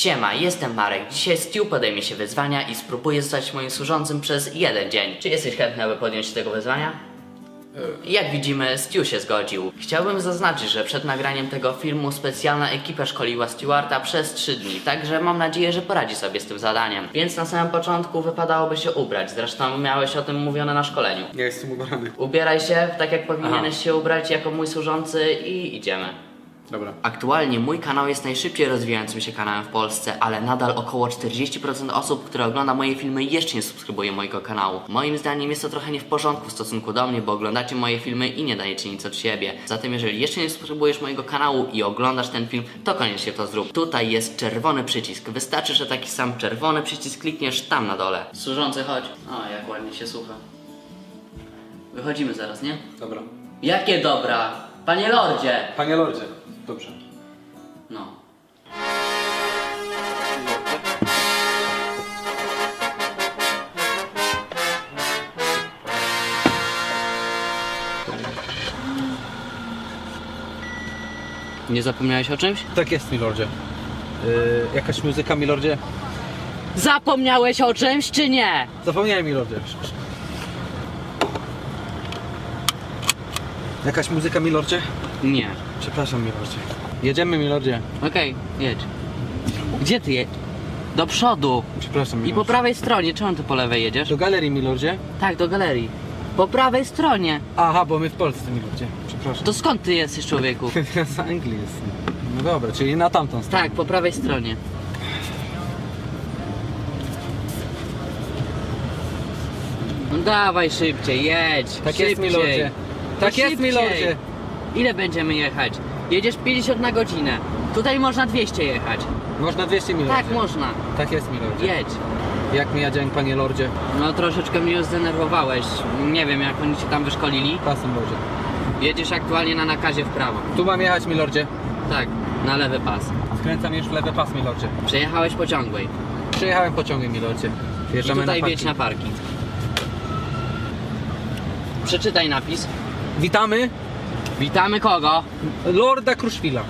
Siema, jestem Marek. Dzisiaj Stu podejmie się wyzwania i spróbuje zostać moim służącym przez jeden dzień. Czy jesteś chętny, aby podjąć się tego wyzwania? Jak widzimy, Stu się zgodził. Chciałbym zaznaczyć, że przed nagraniem tego filmu specjalna ekipa szkoliła Stewarta przez 3 dni, także mam nadzieję, że poradzi sobie z tym zadaniem. Więc na samym początku wypadałoby się ubrać, zresztą miałeś o tym mówione na szkoleniu. Ja jestem ubrany. Ubieraj się tak jak powinieneś Aha. się ubrać jako mój służący i idziemy. Dobra. Aktualnie mój kanał jest najszybciej rozwijającym się kanałem w Polsce, ale nadal około 40% osób, które ogląda moje filmy jeszcze nie subskrybuje mojego kanału. Moim zdaniem jest to trochę nie w porządku w stosunku do mnie, bo oglądacie moje filmy i nie dajecie nic od siebie. Zatem jeżeli jeszcze nie subskrybujesz mojego kanału i oglądasz ten film, to koniecznie to zrób. Tutaj jest czerwony przycisk. Wystarczy, że taki sam czerwony przycisk klikniesz tam na dole. Służący, chodź. O, jak ładnie się słucha. Wychodzimy zaraz, nie? Dobra. Jakie dobra! Panie Lordzie! Panie Lordzie. Dobrze. No. Nie zapomniałeś o czymś? Tak jest, milordzie. Yy, jakaś muzyka, milordzie? Zapomniałeś o czymś, czy nie? Zapomniałem, milordzie. Jakaś muzyka, milordzie? Nie. Przepraszam, milordzie. Jedziemy, milordzie. Okej, jedź. Gdzie ty jedź? Do przodu. Przepraszam, I po prawej stronie. Czemu ty po lewej jedziesz? Do galerii, milordzie? Tak, do galerii. Po prawej stronie. Aha, bo my w Polsce, milordzie. Przepraszam. To skąd ty jesteś, człowieku? Ja z Anglii jestem. No dobra, czyli na tamtą stronę. Tak, po prawej stronie. No dawaj szybciej, jedź. Tak szybciej. jest, milordzie. Tak No jest, szybciej. milordzie. Ile będziemy jechać? Jedziesz 50 na godzinę. Tutaj można 200 jechać. Można 200, milordzie. Tak, można. Tak jest, milordzie. Jedź. Jak mija dzień, panie lordzie? No troszeczkę mnie już zdenerwowałeś. Nie wiem jak oni cię tam wyszkolili. Pasem, lordzie. Jedziesz aktualnie na nakazie w prawo. Tu mam jechać, milordzie. Tak, na lewy pas. Skręcam już w lewy pas, milordzie. Przejechałeś pociągłej. Przyjechałem pociągiem, milordzie. I Wjeżdżamy tutaj na wjedź na parking. Przeczytaj napis. Witamy Witamy kogo? Lorda Kruszwila.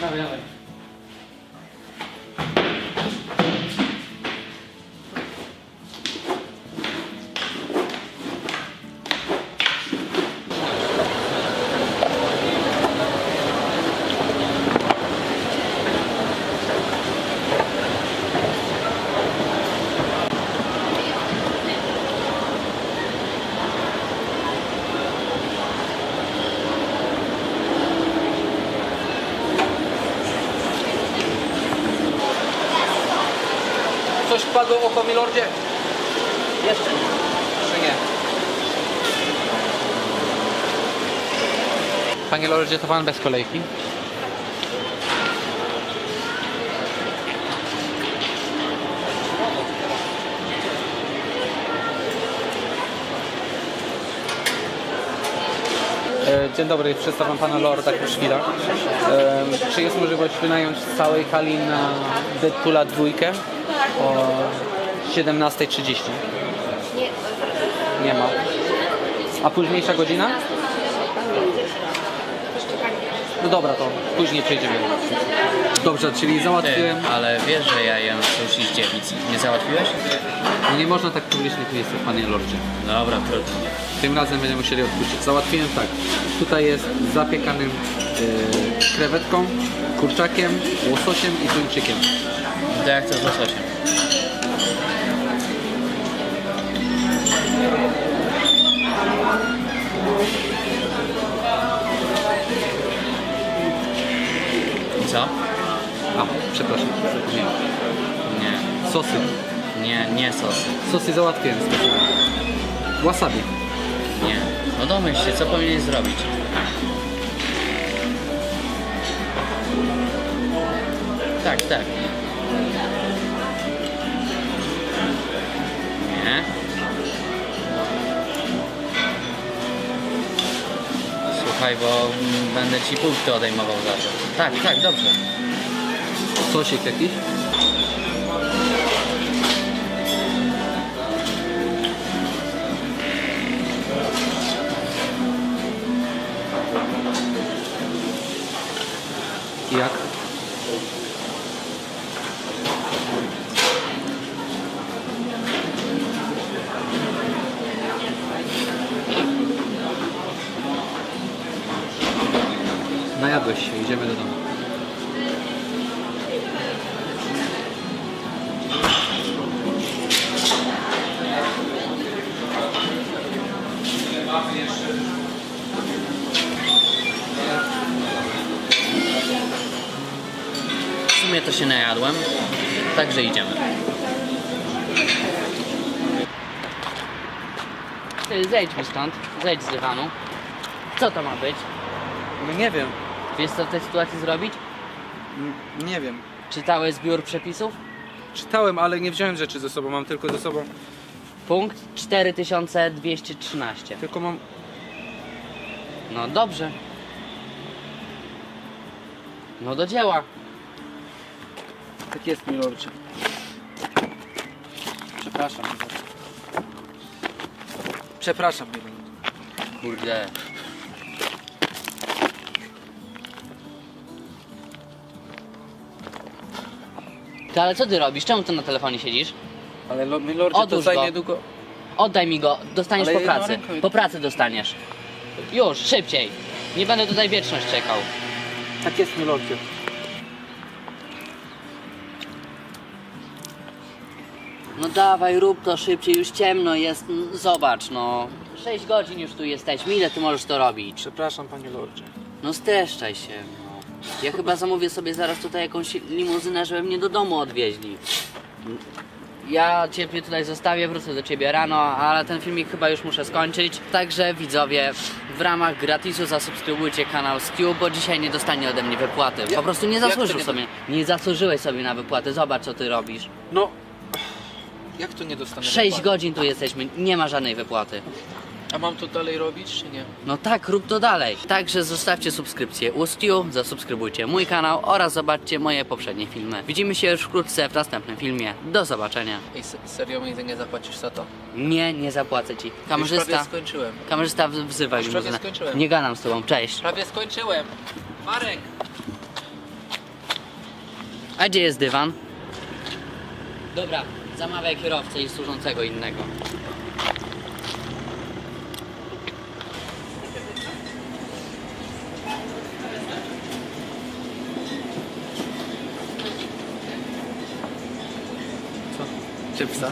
Dawaj, dawaj. Coś wpadło w oko, milordzie? Jeszcze. Czy nie? Panie lordzie, to pan bez kolejki? E, Dzień dobry, przedstawiam pana Lorda Kruszwila. E, Czy jest możliwość wynająć z całej hali na Deadpoola dwójkę o 17.30? Nie ma. A późniejsza godzina? No dobra, to później przejdziemy. Dobrze, czyli załatwiłem. ale wiesz, że ja jem sushi z dziewic. Nie załatwiłeś? No nie można tak publicznie powiedzieć, panie Lordzie. Dobra, trudno. Tym razem będziemy musieli odpuścić. Załatwiłem tak. Tutaj jest z zapiekanym yy, krewetką, kurczakiem, łososiem i tuńczykiem. To jak chcesz z łososiem? I co? A, przepraszam, zapomniałem. Nie, Sosy. nie, nie sosy. Sosy załatwiłem specjalnie. Wasabi. Nie. No domyśl się, co powinieneś zrobić? Tak, tak. Nie. Słuchaj, bo będę ci punkty odejmował za to. Tak, tak, dobrze. Sosik jakiś? Jak? Się, idziemy do domu. W sumie to się najadłem, także idziemy. Ty, zejdźmy stąd, zejdź z dywanu. Co to ma być? No nie wiem, Wiesz co w tej sytuacji zrobić? nie wiem. Czytałeś zbiór przepisów? Czytałem, ale nie wziąłem rzeczy ze sobą, mam tylko ze sobą, Punkt 4213. tylko mam... No dobrze. No do dzieła. Tak jest, milordzie. Przepraszam. Przepraszam, milordzie. Kurde. Ty, ale co ty robisz? Czemu ty na telefonie siedzisz? Ale lo- milordzie, to Odłóż zajmie go. długo... Oddaj mi go, dostaniesz Ale po pracy. Po pracy dostaniesz. Już, szybciej. Nie będę tutaj wieczność czekał. Tak jest, milordzie. No dawaj, rób to szybciej, już ciemno jest. Mm, Zobacz, no. 6 godzin już tu jesteśmy, ile ty możesz to robić? Przepraszam, panie lordzie. No streszczaj się. Ja chyba zamówię sobie zaraz tutaj jakąś limuzynę, żeby mnie do domu odwieźli. Ja ciebie tutaj zostawię, wrócę do ciebie rano, ale ten filmik chyba już muszę skończyć. Także widzowie, w ramach gratisu zasubskrybujcie kanał Stu, bo dzisiaj nie dostanie ode mnie wypłaty. Po prostu nie jak to zasłużył nie- sobie. Nie zasłużyłeś sobie na wypłatę. Zobacz co ty robisz. No... Jak to nie dostanę 6 wypłaty? godzin tu jesteśmy, nie ma żadnej wypłaty. A mam to dalej robić, czy nie? No tak, rób to dalej. Także zostawcie subskrypcję u Stu, zasubskrybujcie mój kanał oraz zobaczcie moje poprzednie filmy. Widzimy się już wkrótce w następnym filmie. Do zobaczenia. Ej, se- serio mi nie zapłacisz za to? Nie, nie zapłacę ci. Już prawie Kamerzysta, skończyłem. kamerzysta w- wzywa Już prawie limuzynę. skończyłem. Nie gadam z tobą, cześć. Prawie skończyłem. Marek! A gdzie jest dywan? Dobra, zamawiaj kierowcę i służącego innego. Czy psa?